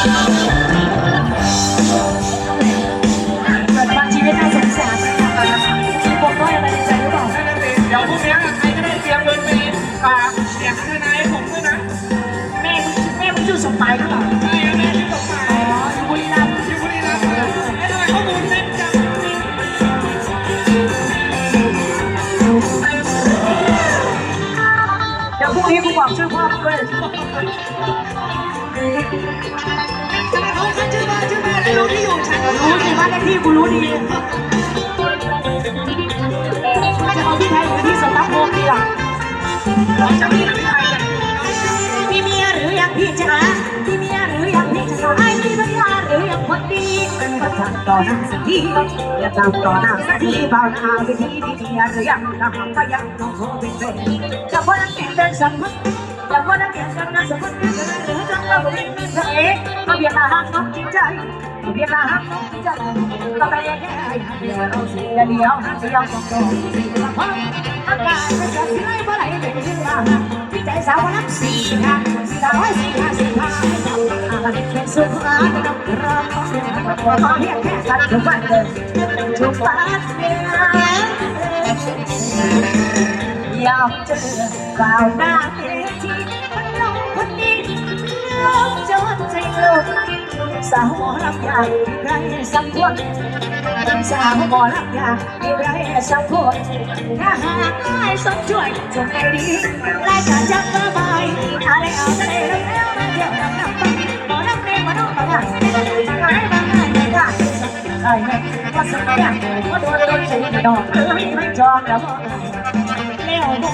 เกิดมาชีวิตน่าสงสารนะคะมีปมด้อยอะไรในใจหรือเปล่านั่นน่ะสิเดี๋ยวพรุ่งนี้ใครก็ได้เตรียมเงินไปฝาเสียงทนายให้ผมด้วยนะแม่มึงแม่มึงชื่อสมหมายหรือเปล่าใช่ครับแม่ที่ตกมาอ๋ออยู่บุรีรัมย์อยู่บุรีรัมย์นะไอ้ทนายข้อมูลแน่นจังเดี๋ยวพรุ่งนี้กูบอกชื่อพ่อมึงด้วย เขาเขาชื่อว่าชื่อแม่ไม่รู้ที่อยู่ฉันก็รู้สิว่าหน้าที่กูรู้ดีถ้าจะเอาที่ไทยหรือที่สตั๊กโฮมดีล่ะเราจะมีหรือไม่กันมีเมียหรือยังพี่จ๋ามีเมียหรือยังพี่จ๋าไอ้มีภรรยาหรือยังคนดีก็ทำต่อหน้าสักทีอย่าทำต่อหน้าสักทีเบาหน้าวิธีมีเมียหรือยังถ้าหากว่ายังต้องขอเป็นแฟนจะพอนักเก็ตเป็นสมมติจะพอนักเก็ตเป็นสมมติหรือจะเราเป็น พระเอกก็เบียดมาหักน้องจริงใจเบียดมาหักน้องจริงใจก็ไปแค่เดียวเราเสียเดียวเดียวต้องโดนสี่ละพันอากาศจะสิไรเมื่อไหร่เป็นเรื่องพี่ใจสาวนับสี่ค่ะสาสี่ห้าสี่ห้าเป็นสุภาพต้องรอขอเพียงแค่สักทุกวันเลยทุกวันเนี่ยอยากเจอบ่าวหน้า สาวหมอลำยางใครสักคนสาวหมอลำยางใครสักคนถ้าหากได้สมช่วยจงใจดีรายการจังก็ไม่อะไรเอาอะไรแล้วเดี๋ยวน้ำน้ำไปหมอลำเล่มาดูมาง่ายมาง่ายมาง่ายมาง่ายใช่ไหมว่าสักอย่างว่าโดนโดนใจดอกเออไม่จองแล้วแล้วว่า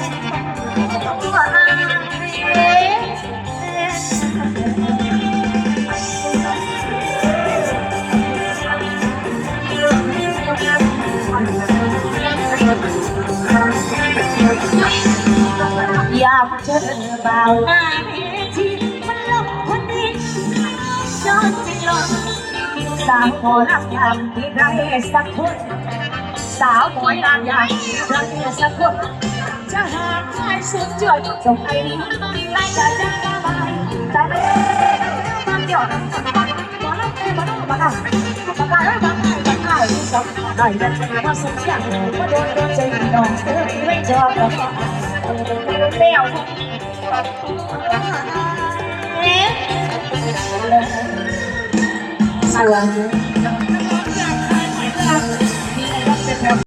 อยากเจอบ่าวหน้าเวทีมันลงคนนี้จนใจลงสาวหมอลำยามที่ใครสักคนสาวหมอยลำยาม ที่ใครสักคนจะหาใครสุดจ่วยส่งไอ้นี้ไล่จะจะกระบายแต่ไม่มันเดียวหมอลำเต้มาดูมาอะมาการมาการมาการสองหน่อยเป็นมาสุดเสียงมาโดนโดนใจน้องเออไม่จอบแล้วเลี้ยวสวย